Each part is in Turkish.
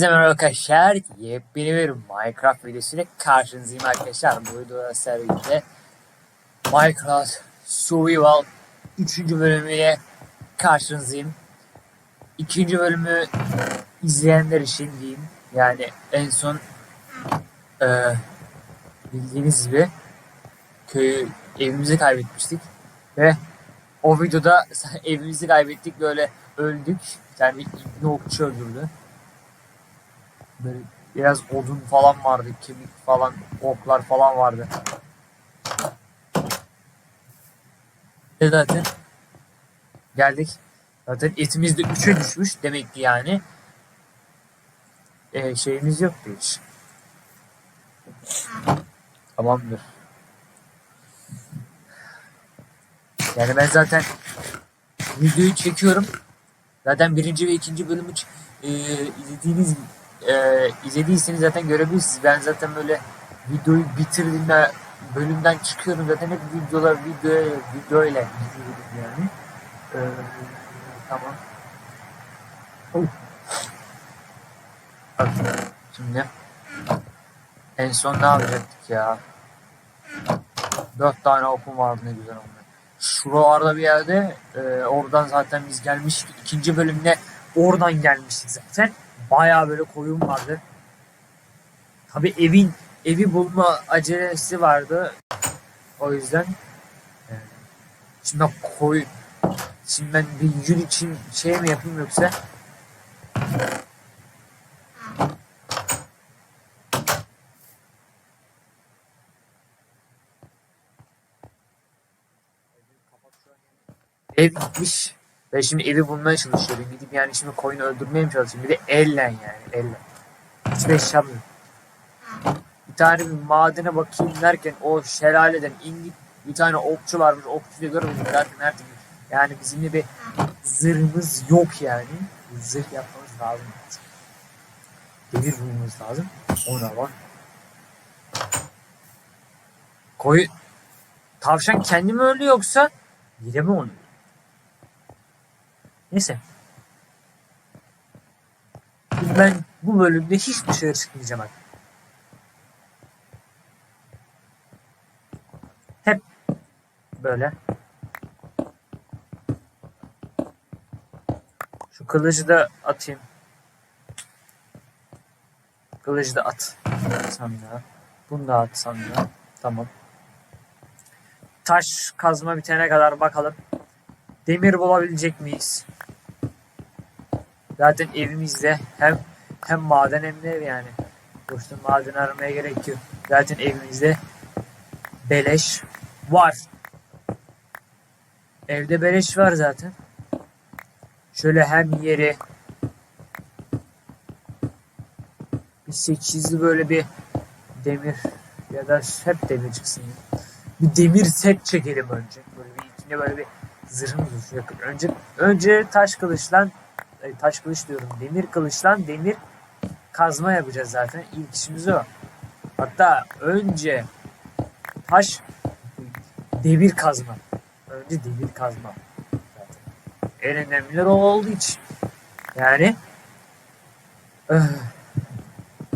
Hepinize merhaba arkadaşlar. Yepyeni bir Minecraft videosuyla karşınızdayım arkadaşlar. Bu videoda seride Minecraft Survival 3. bölümüyle karşınızdayım. İkinci bölümü izleyenler için diyeyim. Yani en son e, bildiğiniz gibi köyü evimizi kaybetmiştik. Ve o videoda evimizi kaybettik böyle öldük. Yani bir okçu öldürdü. Böyle biraz odun falan vardı, kemik falan, oklar falan vardı. Ve zaten geldik. Zaten etimiz de 3'e düşmüş demek ki yani. Ee, şeyimiz yoktu hiç. Tamamdır. Yani ben zaten videoyu çekiyorum. Zaten birinci ve ikinci bölümü e, izlediğiniz e, izlediyseniz zaten görebilirsiniz. Ben zaten böyle videoyu bitirdiğimde bölümden çıkıyorum zaten hep videolar video video ile izliyorum yani. E, tamam. Oh. Bak şimdi en son ne yapacaktık ya? Dört tane okum vardı ne güzel onlar. Şuralarda bir yerde e, oradan zaten biz gelmiştik. ikinci bölümde oradan gelmiştik zaten. Bayağı böyle koyun vardı. Tabi evin evi bulma acelesi vardı. O yüzden e, şimdi ben koy şimdi ben bir yün için şey mi yapayım yoksa ev gitmiş ve şimdi evi bulmaya çalışıyorum. Gidip yani şimdi koyunu öldürmeye mi çalışıyorum? Bir de elle yani elle. Hiçbir eşyam yok. Bir tane bir madene bakayım derken o şelaleden indik. Bir tane okçu varmış. Okçuyu zaten her türlü. Yani bizim de bir zırhımız yok yani. Zırh yapmamız lazım. Demir bulmamız lazım. Ona bak. Koyu... Tavşan kendi mi öldü yoksa biri mi onu? Neyse. Ben bu bölümde hiç dışarı çıkmayacağım artık. Hep böyle. Şu kılıcı da atayım. Kılıcı da at. Sandığa. Bunu da at sandığa. Tamam. Taş kazma bitene kadar bakalım. Demir bulabilecek miyiz? Zaten evimizde hem hem maden hem de ev yani. Boşta maden aramaya gerek yok. Zaten evimizde beleş var. Evde beleş var zaten. Şöyle hem yeri bir sekizli böyle bir demir ya da hep demir çıksın. Bir demir set çekelim önce. Böyle bir içinde böyle bir zırhımız olsun. Önce önce taş kılıçla Ay, taş kılıç diyorum. Demir kılıçla demir kazma yapacağız zaten. İlk işimiz o. Hatta önce taş demir kazma. Önce demir kazma. En önemliler o olduğu için. Yani öh,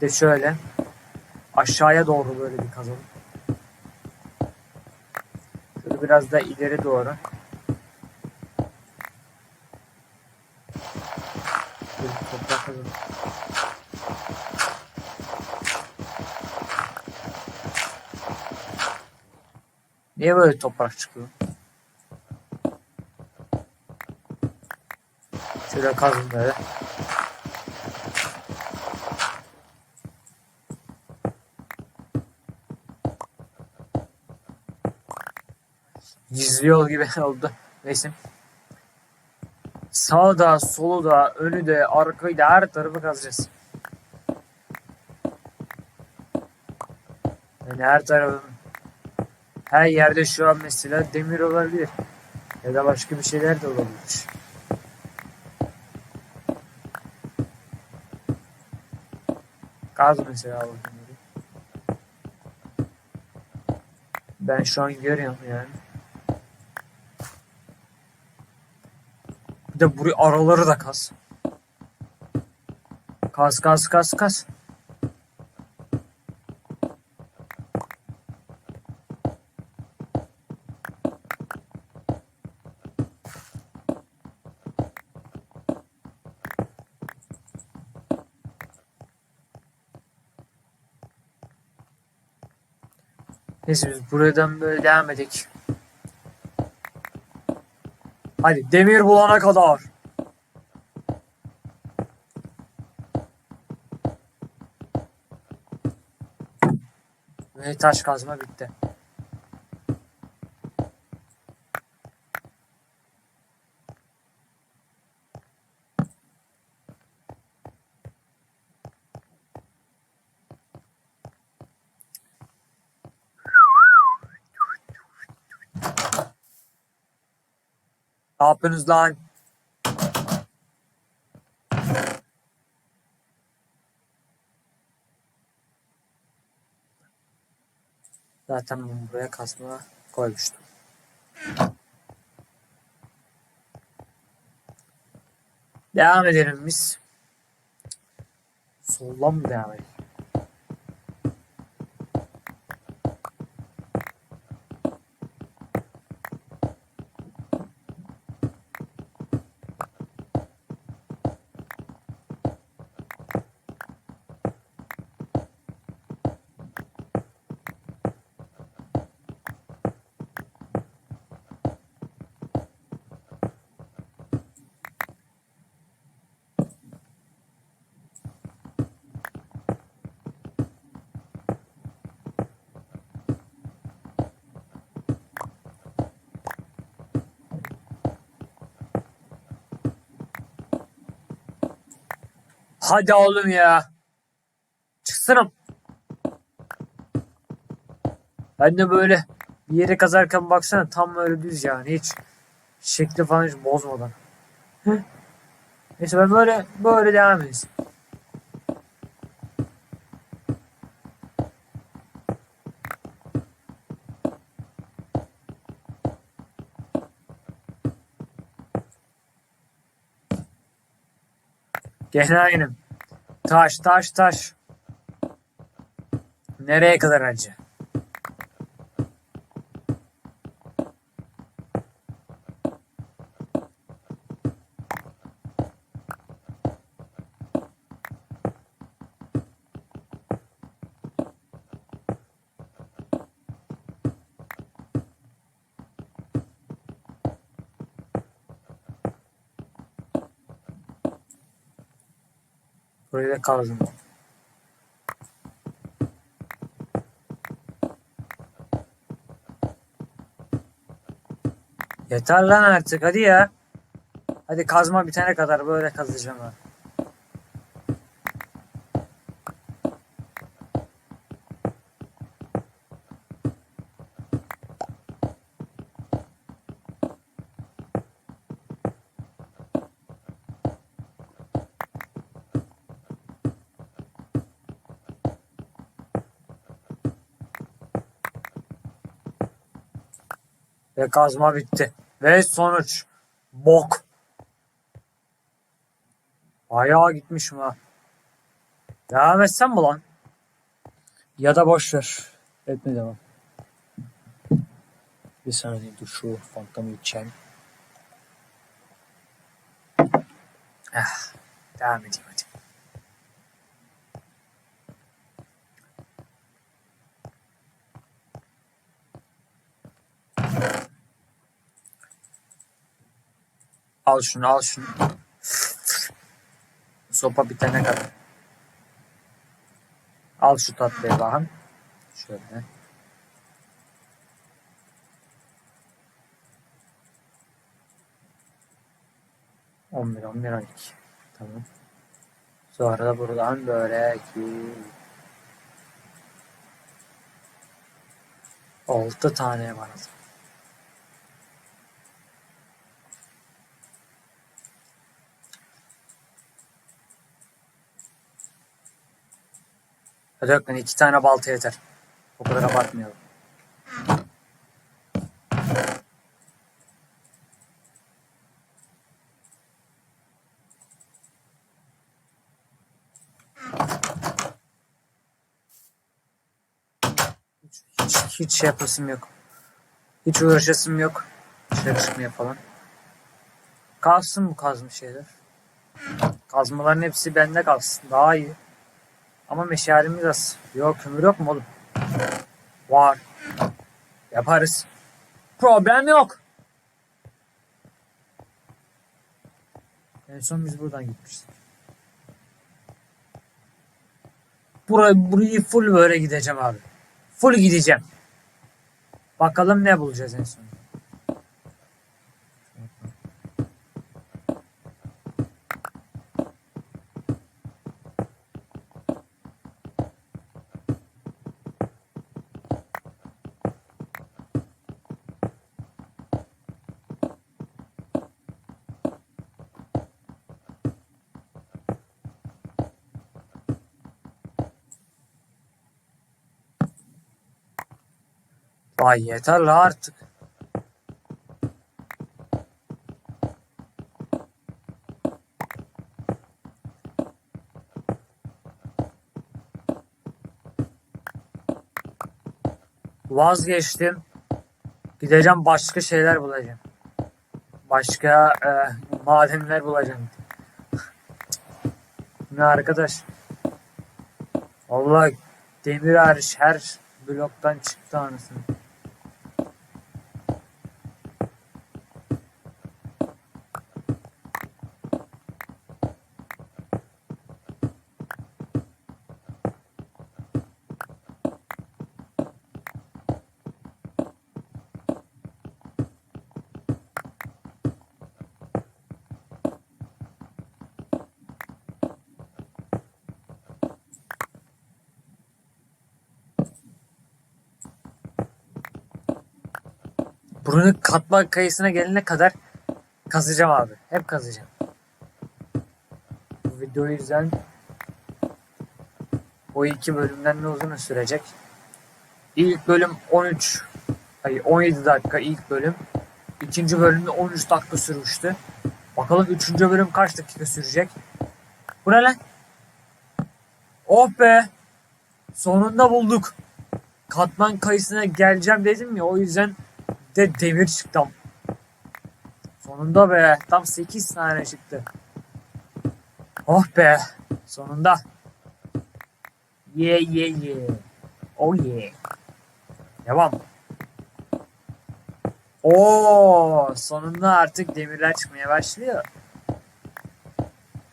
de şöyle aşağıya doğru böyle bir kazalım. Şöyle biraz da ileri doğru. Kazalım. Niye böyle toprak çıkıyor? Şöyle kazın böyle. Gizli yol gibi oldu. Neyse. Sağda, solu da, önü de, arkayı da her tarafı kazacağız. Yani her tarafın her yerde şu an mesela demir olabilir. Ya da başka bir şeyler de olabilir. Gaz mesela bakın. Ben şu an görüyorum yani. Bir de buraya araları da kaz. Kas kas kas kas. Neyse biz buradan böyle devam edelim. Hadi demir bulana kadar. Ve taş kazma bitti. Yapıyorsunuz lan? Zaten ben buraya kasma koymuştum. Devam edelim biz. Soldan mı devam edelim? Hadi oğlum ya. Çıksana. Ben de böyle bir yere kazarken baksana tam böyle düz yani hiç şekli falan hiç bozmadan. Hı? Neyse ben böyle böyle devam edeyim. Aynı. Taş taş taş. Nereye kadar acı? Kazdım. Yeter lan artık hadi ya. Hadi kazma bitene kadar böyle kazacağım ha. Ve kazma bitti. Ve sonuç. Bok. Ayağa gitmişim ha. Devam etsem mi lan? Ya da boş ver. Etme devam. Bir saniye dur şu fantamı içeceğim. Ah, devam edeyim hadi. Al şunu al şunu. Sopa bitene kadar. Al şu tatlıyı bakın. Şöyle. On bir, on bir, on iki. Tamam. Sonra da buradan böyle ki altı tane var. Hadi Ökmen iki tane balta yeter. O kadar abartmayalım. Hiç, hiç, hiç şey yapasım yok. Hiç uğraşasım yok. Dışarı çıkmaya falan. Kalsın bu kazma şeyler. Kazmaların hepsi bende kalsın. Daha iyi. Ama meşalemiz az. Yok kömür yok mu oğlum? Var. Yaparız. Problem yok. En son biz buradan gitmiştik. Burayı, burayı full böyle gideceğim abi. Full gideceğim. Bakalım ne bulacağız en son. Vay yeter la artık. Vazgeçtim. Gideceğim başka şeyler bulacağım. Başka e, madenler bulacağım. ne arkadaş? Allah demir hariç her bloktan çıktı anasını. Buranın katman kayısına gelene kadar kazacağım abi. Hep kazacağım. Bu video yüzden o iki bölümden ne uzun sürecek. İlk bölüm 13 hayır 17 dakika ilk bölüm. İkinci bölümde 13 dakika sürmüştü. Bakalım üçüncü bölüm kaç dakika sürecek. Bu ne lan? Oh be! Sonunda bulduk. Katman kayısına geleceğim dedim ya o yüzden de demir çıktı. Sonunda be. Tam 8 tane çıktı. Oh be. Sonunda. Ye ye ye. Oh yeah. Devam. Oo, sonunda artık demirler çıkmaya başlıyor.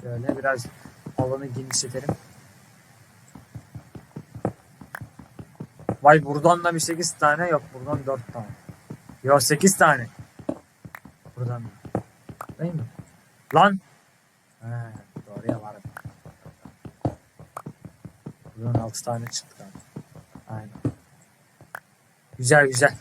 Şöyle biraz alanı genişletelim. Vay buradan da bir 8 tane yok. Buradan 4 tane. Yok 8 tane. Buradan. Değil mi? Lan. He, doğruya varım. Buradan 6 tane çıktı. Aynen. Güzel güzel.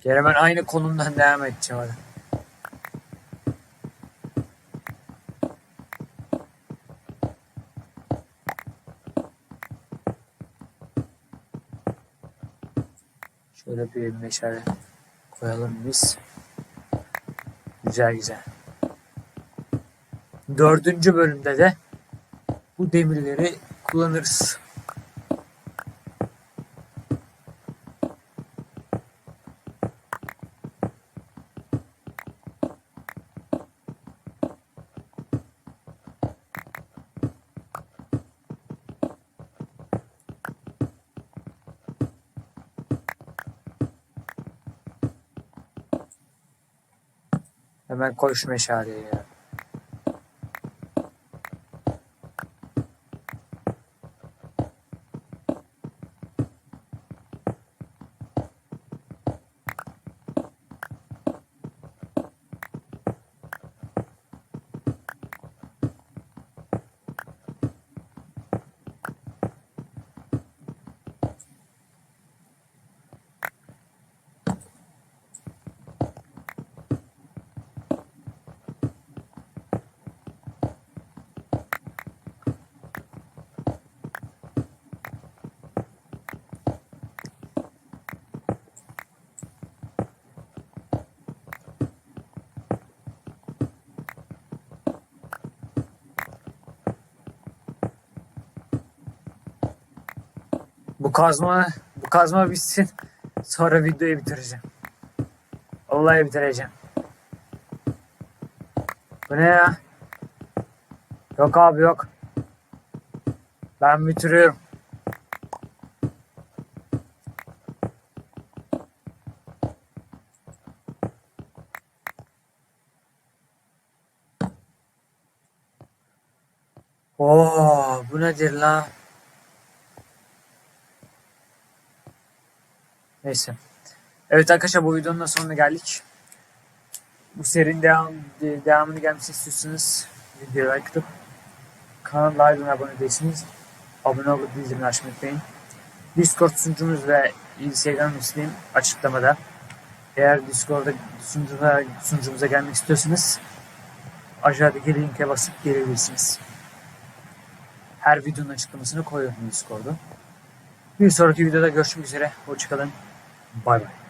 Geri ben aynı konumdan devam edeceğim hadi. Şöyle bir meşale koyalım biz. Güzel güzel. Dördüncü bölümde de bu demirleri kullanırız. Hemen koy şu kazma bu kazma bitsin. Sonra videoyu bitireceğim. Vallahi bitireceğim. Bu ne ya? Yok abi yok. Ben bitiriyorum. Oo, bu nedir la? Neyse. Evet arkadaşlar bu videonun da sonuna geldik. Bu serinin devam, de- devamını gelmesini istiyorsanız videoya like atıp kanala like abone değilsiniz. Abone olup bildirimleri açmayı unutmayın. Discord sunucumuz ve Instagram linkim açıklamada. Eğer Discord'da sunucumuza, sunucumuza gelmek istiyorsanız aşağıdaki linke basıp gelebilirsiniz. Her videonun açıklamasını koyuyorum Discord'a. Bir sonraki videoda görüşmek üzere. Hoşçakalın. Bye bye.